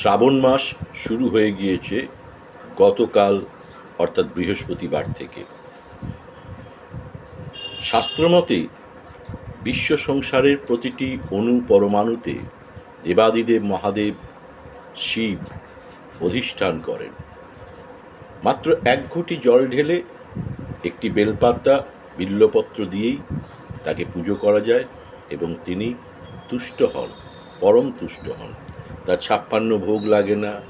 শ্রাবণ মাস শুরু হয়ে গিয়েছে গতকাল, অর্থাৎ বৃহস্পতিবার থেকে। শাস্ত্রমতে, বিশ্ব সংসারের প্রতিটি অণু পরমাণুতে দেবাদিদেব মহাদেব শিব অধিষ্ঠান করেন। মাত্র এক ঘটি জল ঢেলে একটি বেলপাতা বিল্লপত্র দিয়েই তাকে পুজো করা যায় এবং তিনি তুষ্ট হন, পরম তুষ্ট হন। তার ছাপ্পান্ন ভোগ লাগে না,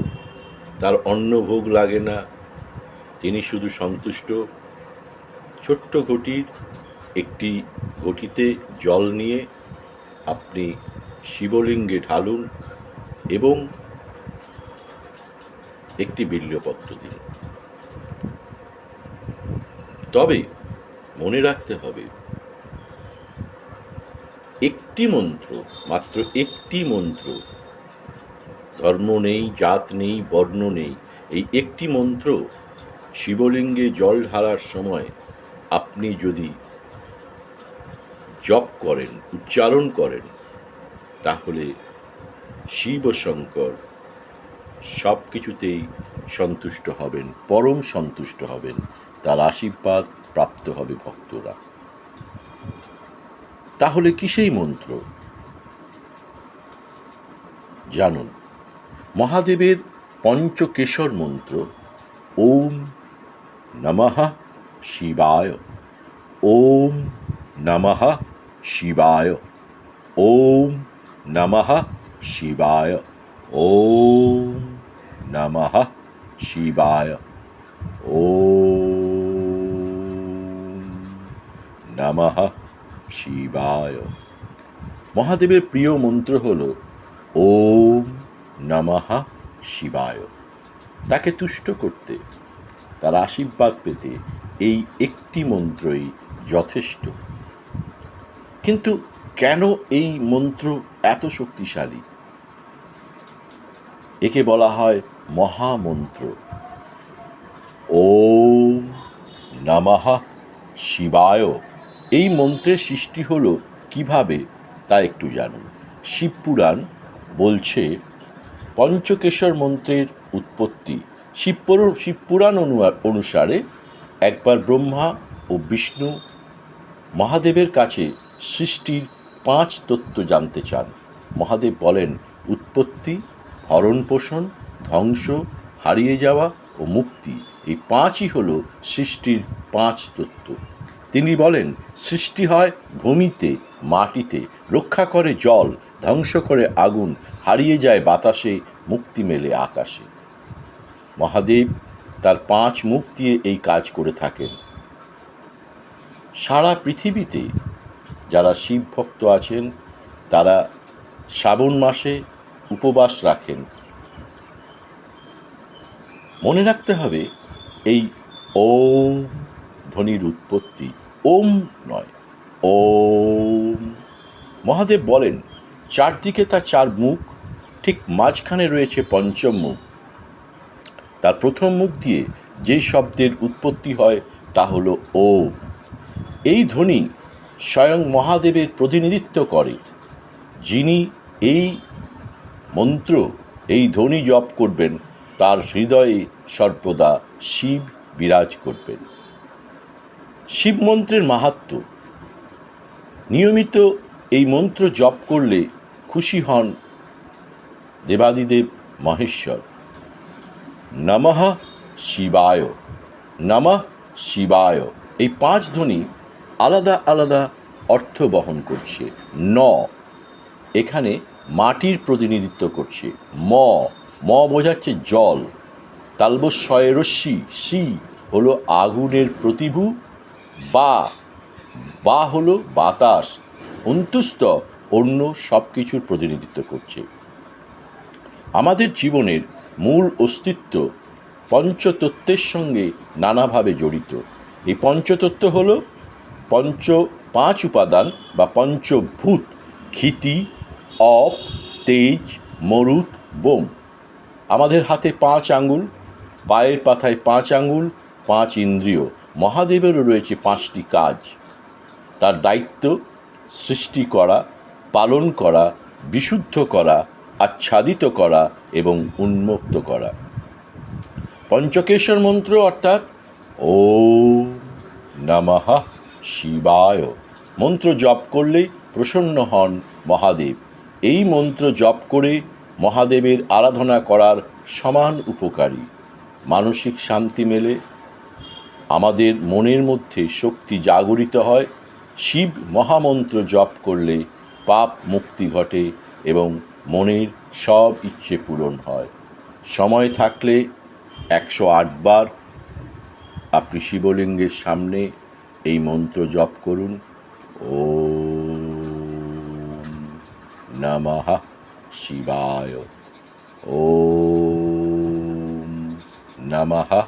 তার অন্ন ভোগ লাগে না। তিনি শুধু সন্তুষ্ট। ছোট্ট ঘটির একটি ঘটিতে জল নিয়ে আপনি শিবলিঙ্গে ঢালুন এবং একটি বিল্লপত্র দিন। তবে মনে রাখতে হবে, একটি মন্ত্র, মাত্র একটি মন্ত্র ধর্ম নেই, জাত নেই, বর্ণ নেই। এই একটি মন্ত্র শিবলিঙ্গে জল ঢালার সময় আপনি যদি জপ করেন, উচ্চারণ করেন, তাহলে শিব শঙ্কর সব কিছুতেই সন্তুষ্ট হবেন, পরম সন্তুষ্ট হবেন। তার আশীর্বাদ প্রাপ্ত হবে ভক্তরা। তাহলে কি সেই মন্ত্র? জানুন। মহাদেবের পঞ্চকেশর মন্ত্র, ওম নমঃ শিবায়, ওম নমঃ শিবায়, ওম নমঃ শিবায়, ওম নমঃ শিবায়, ওম নমঃ শিবায়। মহাদেবের প্রিয় মন্ত্র হল, ওম নমঃ শিবায়। তাকে তুষ্ট করতে, তার আশীর্বাদ পেতে এই একটি মন্ত্রই যথেষ্ট। কিন্তু কেন এই মন্ত্র এত শক্তিশালী? একে বলা হয় মহামন্ত্র। ও নমঃ শিবায়। এই মন্ত্রের সৃষ্টি হলো কীভাবে তা একটু জানুন। শিবপুরাণ বলছে পঞ্চকেশর মন্ত্রের উৎপত্তি শিবপুর শিবপুরাণ অনু- অনুসারে একবার ব্রহ্মা ও বিষ্ণু মহাদেবের কাছে সৃষ্টির পাঁচ তত্ত্ব জানতে চান। মহাদেব বলেন, উৎপত্তি, ভরণ পোষণ, ধ্বংস, হারিয়ে যাওয়া ও মুক্তি এই পাঁচই হল সৃষ্টির পাঁচ তত্ত্ব। তিনি বলেন, সৃষ্টি হয় ভূমিতে, মাটিতে, রক্ষা করে জল, ধ্বংস করে আগুন, হারিয়ে যায় বাতাসে, মুক্তি মেলে আকাশে। মহাদেব তার পাঁচ মুখ দিয়ে এই কাজ করে থাকেন। সারা পৃথিবীতে যারা শিব ভক্ত আছেন, তারা শ্রাবণ মাসে উপবাস রাখেন। মনে রাখতে হবে, এই ওম ধ্বনির উৎপত্তি ওম নয়, ওম। মহাদেব বলেন, চারদিকে তার চার মুখ, ঠিক মাঝখানে রয়েছে পঞ্চম মুখ। তার প্রথম মুখ দিয়ে যে শব্দের উৎপত্তি হয় তা হল ওম। এই ধ্বনি স্বয়ং মহাদেবের প্রতিনিধিত্ব করে। যিনি এই মন্ত্র, এই ধ্বনি জপ করবেন, তার হৃদয়ে সর্বদা শিব বিরাজ করবেন। শিব মন্ত্রের মাহাত্ম্য নিয়মিত এই মন্ত্র জপ করলে খুশি হন দেবাদিদেব মহেশ্বর। নমঃ শিবায় নমঃ শিবায়। এই পাঁচ ধ্বনি আলাদা আলাদা অর্থ বহন করছে। ন এখানে মাটির প্রতিনিধিত্ব করছে। ম ম বোঝাচ্ছে জল। তালবস্বয় রশ্মি, সি হলো আগুনের প্রতিভু বা বা হলো বাতাস অন্তুস্ত অন্য সব কিছুর প্রতিনিধিত্ব করছে। আমাদের জীবনের মূল অস্তিত্ব পঞ্চতত্ত্বের সঙ্গে নানাভাবে জড়িত। এই পঞ্চতত্ত্ব হল পঞ্চ পাঁচ উপাদান বা পঞ্চভূত ক্ষিতি অপ, তেজ, মরুত, বোম। আমাদের হাতে পাঁচ আঙ্গুল, পায়ের পাথায় পাঁচ আঙ্গুল, পাঁচ ইন্দ্রিয়। মহাদেবেরও রয়েছে পাঁচটি কাজ। তার দায়িত্ব, সৃষ্টি করা, পালন করা, বিশুদ্ধ করা, আচ্ছাদিত করা এবং উন্মুক্ত করা। পঞ্চকেশ্বর মন্ত্র অর্থাৎ ও নমঃ শিবায়। মন্ত্র জপ করলেই প্রসন্ন হন মহাদেব। এই মন্ত্র জপ করে মহাদেবের আরাধনা করার সমান উপকারী। মানসিক শান্তি মেলে আমাদের মনের মধ্যে শক্তি জাগরিত হয়, শিব মহামন্ত্র জপ করলে পাপ মুক্তি ঘটে এবং মনের সব ইচ্ছে পূরণ হয়। সময় থাকলে একশো বার আপনি শিবলিঙ্গের সামনে এই মন্ত্র জপ করুন। ও নমঃ শিবায়। ও নমঃ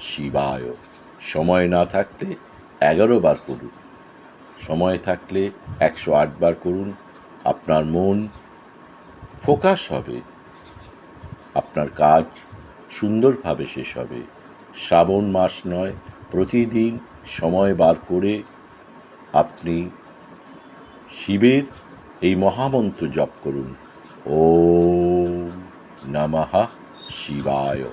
শিবায়। সময় না থাকলে এগারো বার করুন। সময় থাকলে একশো বার করুন। আপনার মন ফোকাস হবে। আপনার কাজ সুন্দরভাবে শেষ হবে। শ্রাবণ মাস নয়, প্রতিদিন সময় বার করে আপনি শিবের এই মহামন্ত্র জপ করুন। ও নমঃ শিবায়।